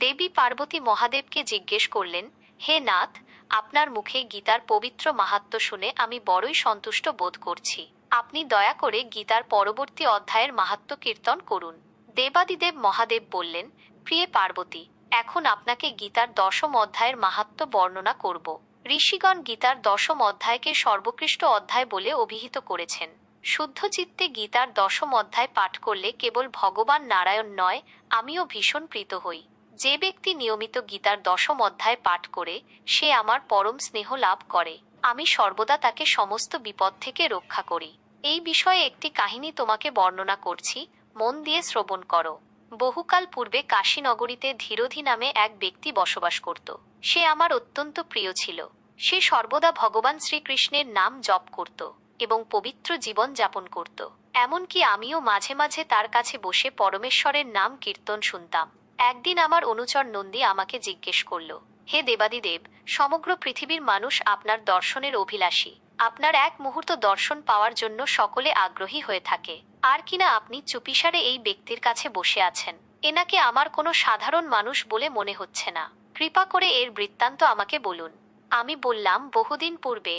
দেবী পার্বতী মহাদেবকে জিজ্ঞেস করলেন, হে নাথ, আপনার মুখে গীতার পবিত্র মাহাত্ম্য শুনে আমি বড়ই সন্তুষ্ট বোধ করছি। আপনি দয়া করে গীতার পরবর্তী অধ্যায়ের মাহাত্ম কীর্তন করুন। দেবাদিদেব মহাদেব বললেন, প্রিয়ে পার্বতী, এখন আপনাকে গীতার দশম অধ্যায়ের মাহাত্ম্য বর্ণনা করব। ঋষিগণ গীতার দশম অধ্যায়কে সর্বকৃষ্ট অধ্যায় বলে অভিহিত করেছেন। শুদ্ধ চিত্তে গীতার দশম অধ্যায় পাঠ করলে কেবল ভগবান নারায়ণ নয়, আমিও ভীষণ প্রীত হই। যে ব্যক্তি নিয়মিত গীতার দশম অধ্যায় পাঠ করে, সে আমার পরম স্নেহ লাভ করে। আমি সর্বদা তাকে সমস্ত বিপদ থেকে রক্ষা করি। এই বিষয়ে একটি কাহিনী তোমাকে বর্ণনা করছি। মন দিয়ে শ্রবণ করো। বহুকাল পূর্বে কাশীনগরীতে ধীরধি নামে এক ব্যক্তি বসবাস করত। সে আমার অত্যন্ত প্রিয় ছিল। সে সর্বদা ভগবান শ্রীকৃষ্ণের নাম জপ করত এবং পবিত্র জীবন যাপন করত। এমনকি আমিও মাঝে মাঝে তার কাছে বসে পরমেশ্বরের নাম কীর্তন শুনতাম। একদিন আমার অনুচর নন্দী আমাকে জিজ্ঞেস করল, হে দেবাদিদেব, সমগ্র পৃথিবীর মানুষ আপনার দর্শনের অভিলাষী। আপনার এক মুহূর্ত দর্শন পাওয়ার জন্য সকলে আগ্রহী হয়ে থাকে। আর কিনা আপনি চুপিসারে এই ব্যক্তির কাছে বসে আছেন এনাকে আমার কোনো সাধারণ মানুষ বলে মনে হচ্ছে না। কৃপা করে এর বৃত্তান্ত আমাকে বলুন। আমি বললাম, বহুদিন পূর্বে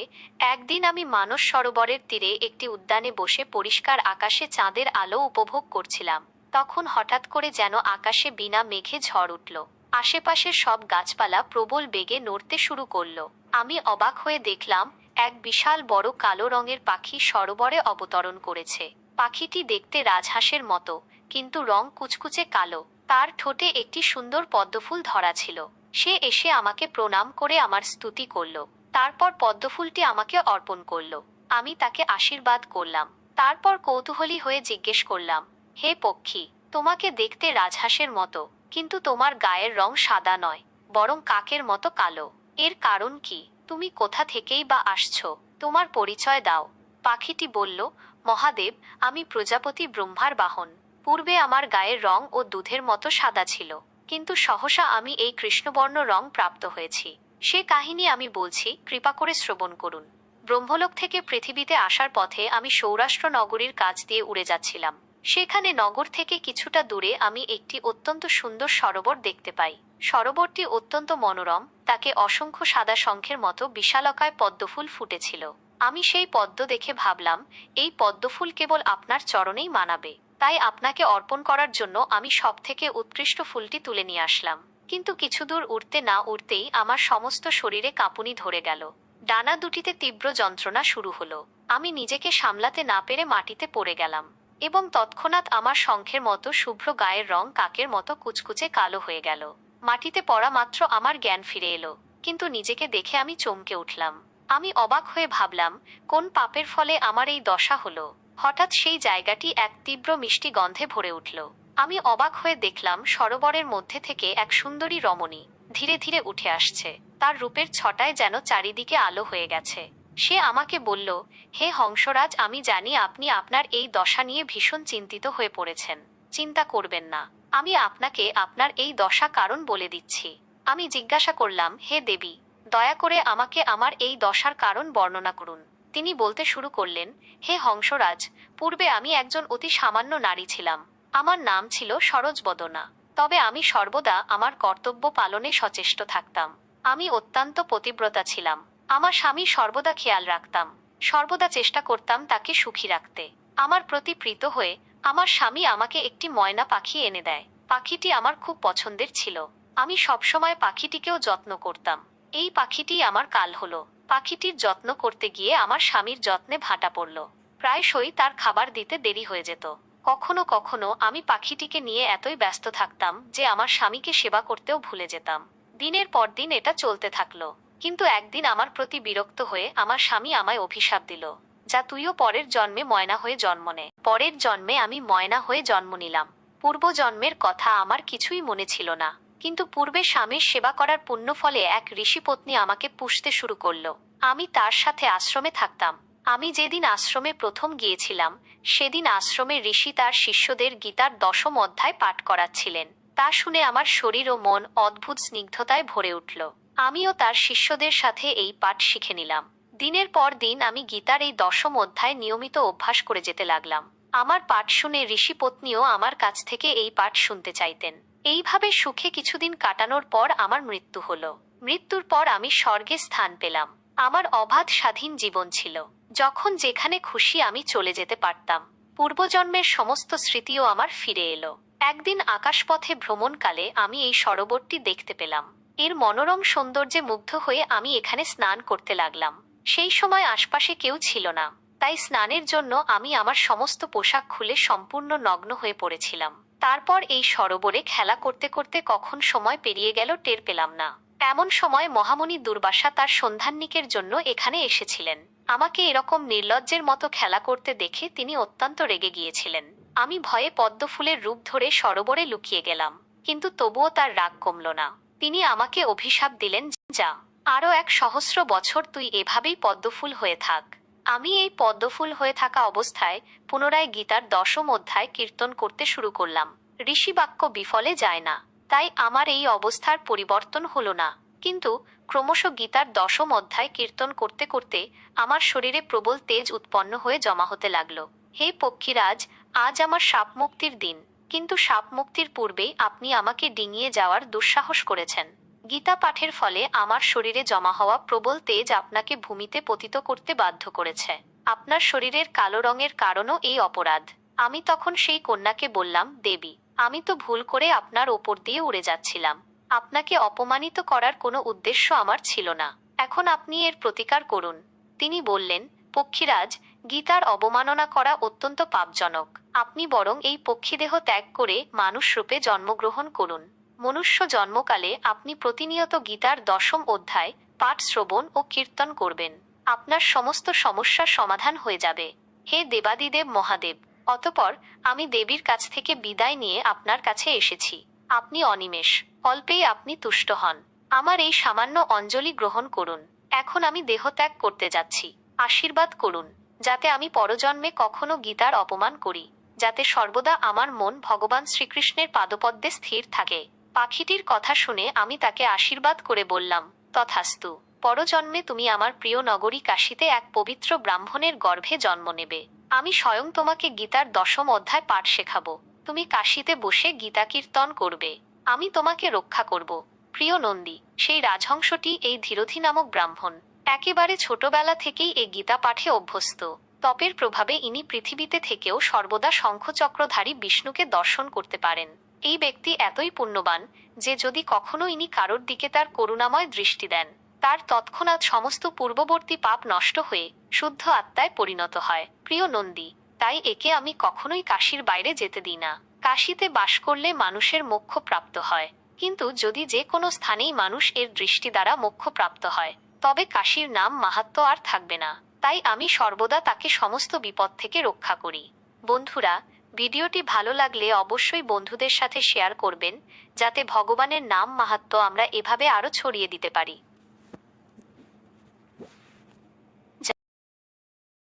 একদিন আমি মানস সরোবরের তীরে একটি উদ্যানে বসে পরিষ্কার আকাশে চাঁদের আলো উপভোগ করছিলাম। তখন হঠাৎ করে যেন আকাশে বিনা মেঘে ঝড় উঠল। আশেপাশের সব গাছপালা প্রবল বেগে নড়তে শুরু করল। আমি অবাক হয়ে দেখলাম, এক বিশাল বড় কালো রঙের পাখি সরোবরে অবতরণ করেছে। পাখিটি দেখতে রাজহাঁসের মতো, কিন্তু রং কুচকুচে কালো। তার ঠোঁটে একটি সুন্দর পদ্মফুল ধরা ছিল। সে এসে আমাকে প্রণাম করে আমার স্তুতি করল। তারপর পদ্মফুলটি আমাকে অর্পণ করল। আমি তাকে আশীর্বাদ করলাম। তারপর কৌতূহলী হয়ে জিজ্ঞেস করলাম হে পক্ষী, তোমাকে দেখতে রাজহাঁসের মতো, কিন্তু তোমার গায়ের রং সাদা নয়, বরং কাকের মতো কালো। এর কারণ কি? তুমি কোথা থেকেই বা আসছো? তোমার পরিচয় দাও। পাখিটি বলল, মহাদেব, আমি প্রজাপতি ব্রহ্মার বাহন। পূর্বে আমার গায়ের রং ও দুধের মতো সাদা ছিল, কিন্তু সহসা আমি এই কৃষ্ণবর্ণ রং প্রাপ্ত হয়েছি। সে কাহিনী আমি বলছি, কৃপা করে শ্রবণ করুন। ব্রহ্মলোক থেকে পৃথিবীতে আসার পথে আমি সৌরাষ্ট্র নগরীর কাছ দিয়ে উড়ে যাচ্ছিলাম। সেখানে নগর থেকে কিছুটা দূরে আমি একটি অত্যন্ত সুন্দর সরোবর দেখতে পাই। সরোবরটি অত্যন্ত মনোরম, তাকে অসংখ্য সাদা শঙ্খের মতো বিশালকায় পদ্মফুল ফুটেছিল। আমি সেই পদ্ম দেখে ভাবলাম, এই পদ্মফুল কেবল আপনার চরণেই মানাবে। তাই আপনাকে অর্পণ করার জন্য আমি সব থেকে উৎকৃষ্ট ফুলটি তুলে নিয়ে আসলাম। কিন্তু কিছু দূর উঠতে না উঠতেই আমার সমস্ত শরীরে কাঁপুনি ধরে গেল। ডানা দুটিতে তীব্র যন্ত্রণা শুরু হলো। আমি নিজেকে সামলাতে না পেরে মাটিতে পড়ে গেলাম। এবং তৎক্ষণাৎ আমার শঙ্খের মতো শুভ্র গায়ের রং কাকের মতো কুচকুচে কালো হয়ে গেল। মাটিতে পড়া মাত্র আমার জ্ঞান ফিরে এলো, কিন্তু নিজেকে দেখে আমি চমকে উঠলাম। আমি অবাক হয়ে ভাবলাম, কোন পাপের ফলে আমার এই দশা হলো? হঠাৎ সেই জায়গাটি এক তীব্র মিষ্টি গন্ধে ভরে উঠল। আমি অবাক হয়ে দেখলাম, সরোবরের মধ্যে থেকে এক সুন্দরী রমণী ধীরে ধীরে উঠে আসছে। তার রূপের ছটায় যেন চারিদিকে আলো হয়ে গেছে। সে আমাকে বলল, হে হংসরাজ, আমি জানি আপনি আপনার এই দশা নিয়ে ভীষণ চিন্তিত হয়ে পড়েছেন। চিন্তা করবেন না। আমি আপনাকে আপনার এই দশা কারণ বলে দিচ্ছি। আমি জিজ্ঞাসা করলাম, হে দেবী, দয়া করে আমাকে আমার এই দশার কারণ বর্ণনা করুন। তিনি বলতে শুরু করলেন, হে হংসরাজ, পূর্বে আমি একজন অতি সামান্য নারী ছিলাম। আমার নাম ছিল সরোজবদনা। তবে আমি সর্বদা আমার কর্তব্য পালনে সচেষ্ট থাকতাম। আমি অত্যন্ত পতিব্রতা ছিলাম। আমার স্বামী সর্বদা খেয়াল রাখতাম। সর্বদা চেষ্টা করতাম তাকে সুখী রাখতে। আমার প্রতি প্রীত হয়ে আমার স্বামী আমাকে একটি ময়না পাখি এনে দেয়। পাখিটি আমার খুব পছন্দের ছিল। আমি সবসময় পাখিটিকেও যত্ন করতাম। এই পাখিটি আমার কাল হলো। পাখিটির যত্ন করতে গিয়ে আমার স্বামীর যত্নে ভাটা পড়ল। প্রায়শই তার খাবার দিতে দেরি হয়ে যেত। কখনো কখনো আমি পাখিটিকে নিয়ে এতই ব্যস্ত থাকতাম যে আমার স্বামীকে সেবা করতেও ভুলে যেতাম। দিনের পর দিন এটা চলতে থাকল। কিন্তু একদিন আমার প্রতি বিরক্ত হয়ে আমার স্বামী আমায় অভিশাপ দিল, যা তুইও পরের জন্মে ময়না হয়ে জন্ম নে। পরের জন্মে আমি ময়না হয়ে জন্ম নিলাম। পূর্ব জন্মের কথা আমার কিছুই মনে ছিল না, কিন্তু পূর্বে স্বামীর সেবা করার পুণ্য ফলে এক ঋষিপত্নী আমাকে পুষতে শুরু করল। আমি তার সাথে আশ্রমে থাকতাম। আমি যেদিন আশ্রমে প্রথম গিয়েছিলাম, সেদিন আশ্রমে ঋষি তার শিষ্যদের গীতার দশম অধ্যায় পাঠ করাচ্ছিলেন। তা শুনে আমার শরীর ও মন অদ্ভুত স্নিগ্ধতায় ভরে উঠল। আমিও তার শিষ্যদের সাথে এই পাঠ শিখে নিলাম। দিনের পর দিন আমি গীতার এই দশম অধ্যায় নিয়মিত অভ্যাস করে যেতে লাগলাম। আমার পাঠ শুনে ঋষিপত্নীও আমার কাছ থেকে এই পাঠ শুনতে চাইতেন। এইভাবে সুখে কিছুদিন কাটানোর পর আমার মৃত্যু হল। মৃত্যুর পর আমি স্বর্গে স্থান পেলাম। আমার অবাধ স্বাধীন জীবন ছিল। যখন যেখানে খুশি আমি চলে যেতে পারতাম। পূর্বজন্মের সমস্ত স্মৃতিও আমার ফিরে এলো। একদিন আকাশপথে ভ্রমণকালে আমি এই সরোবরটি দেখতে পেলাম। এর মনোরম সৌন্দর্যে মুগ্ধ হয়ে আমি এখানে স্নান করতে লাগলাম। সেই সময় আশপাশে কেউ ছিল না। তাই স্নানের জন্য আমি আমার সমস্ত পোশাক খুলে সম্পূর্ণ নগ্ন হয়ে পড়েছিলাম। তারপর এই সরোবরে খেলা করতে করতে কখন সময় পেরিয়ে গেল টের পেলাম না। এমন সময় মহামণি দুর্বাসা তার সন্ধান্নিকের জন্য এখানে এসেছিলেন। আমাকে এরকম নির্লজ্জের মতো খেলা করতে দেখে তিনি অত্যন্ত রেগে গিয়েছিলেন। আমি ভয়ে পদ্মফুলের রূপ ধরে সরোবরে লুকিয়ে গেলাম, কিন্তু তবুও তার রাগ কমল না। তিনি আমাকে অভিশাপ দিলেন, যা আরও এক সহস্র বছর তুই এভাবেই পদ্মফুল হয়ে থাক। আমি এই পদ্মফুল হয়ে থাকা অবস্থায় পুনরায় গীতার দশম অধ্যায় কীর্তন করতে শুরু করলাম। ঋষিবাক্য বিফলে যায় না, তাই আমার এই অবস্থার পরিবর্তন হলো না। কিন্তু ক্রমশ গীতার দশম অধ্যায় কীর্তন করতে করতে আমার শরীরে প্রবল তেজ উৎপন্ন হয়ে জমা হতে লাগল। হে পক্ষীরাজ, আজ আমার সাপ মুক্তির দিন। কিন্তু সাপ মুক্তির পূর্বেই আপনি আমাকে ডিঙিয়ে যাওয়ার দুঃসাহস করেছেন। গীতা পাঠের ফলে আমার শরীরে জমা হওয়া প্রবল তেজ আপনাকে ভূমিতে পতিত করতে বাধ্য করেছে। আপনার শরীরের কালো রঙের কারণও এই অপরাধ। আমি তখন সেই কন্যাকে বললাম, দেবী, আমি তো ভুল করে আপনার ওপর দিয়ে উড়ে যাচ্ছিলাম। আপনাকে অপমানিত করার কোনো উদ্দেশ্য আমার ছিল না। এখন আপনি এর প্রতিকার করুন। তিনি বললেন, পক্ষীরাজ গীতার অবমাননা করা অত্যন্ত পাপজনক। আপনি বরং এই পক্ষীদেহ ত্যাগ করে মানুষ রূপে জন্মগ্রহণ করুন। মনুষ্য জন্মকালে আপনি প্রতিনিয়ত গীতার দশম অধ্যায়, পাঠ শ্রবণ ও কীর্তন করবেন। আপনার সমস্ত সমস্যার সমাধান হয়ে যাবে। হে দেবাদিদেব মহাদেব, অতপর আমি দেবীর কাছ থেকে বিদায় নিয়ে আপনার কাছে এসেছি। আপনি অনিমেষ, অল্পেই আপনি তুষ্ট হন। আমার এই সামান্য অঞ্জলি গ্রহণ করুন। এখন আমি দেহত্যাগ করতে যাচ্ছি। আশীর্বাদ করুন। যাতে আমি পরজন্মে কখনো গীতার অপমান করি, যাতে সর্বদা আমার মন ভগবান শ্রীকৃষ্ণের পাদপদ্মে স্থির থাকে। পাখিটির কথা শুনে আমি তাকে আশীর্বাদ করে বললাম, তথাস্তু, পরজন্মে তুমি আমার প্রিয় নগরী কাশীতে এক পবিত্র ব্রাহ্মণের গর্ভে জন্ম নেবে। আমি স্বয়ং তোমাকে গীতার দশম অধ্যায় পাঠ শেখাবো। তুমি কাশীতে বসে গীতা কীর্তন করবে। আমি তোমাকে রক্ষা করব। প্রিয় নন্দী, সেই রাজহংসটি এই ধীরথি নামক ব্রাহ্মণ। একেবারে ছোটবেলা থেকেই এ গীতা পাঠে অভ্যস্ত। তপের প্রভাবে ইনি পৃথিবীতে থেকেও সর্বদা শঙ্খচক্রধারী বিষ্ণুকে দর্শন করতে পারেন। এই ব্যক্তি এতই পুণ্যবান যে যদি কখনো ইনি কারোর দিকে তার করুণাময় দৃষ্টি দেন, তার তৎক্ষণাৎ সমস্ত পূর্ববর্তী পাপ নষ্ট হয়ে শুদ্ধ আত্মায় পরিণত হয়। প্রিয় নন্দী, তাই একে আমি কখনোই কাশির বাইরে যেতে দিই না। কাশিতে বাস করলে মানুষের মোক্ষ প্রাপ্ত হয়। কিন্তু যদি যে কোনো স্থানেই মানুষ এর দৃষ্টি দ্বারা মোক্ষ প্রাপ্ত হয় তবে কাশির নাম মাহাত্ম আর থাকবে না। তাই আমি সর্বদা তাকে সমস্ত বিপদ থেকে রক্ষা করি। বন্ধুরা, ভিডিওটি ভালো লাগলে অবশ্যই বন্ধুদের সাথে শেয়ার করবেন, যাতে ভগবানের নাম মাহাত্ম আমরা এভাবে আরও ছড়িয়ে দিতে পারি।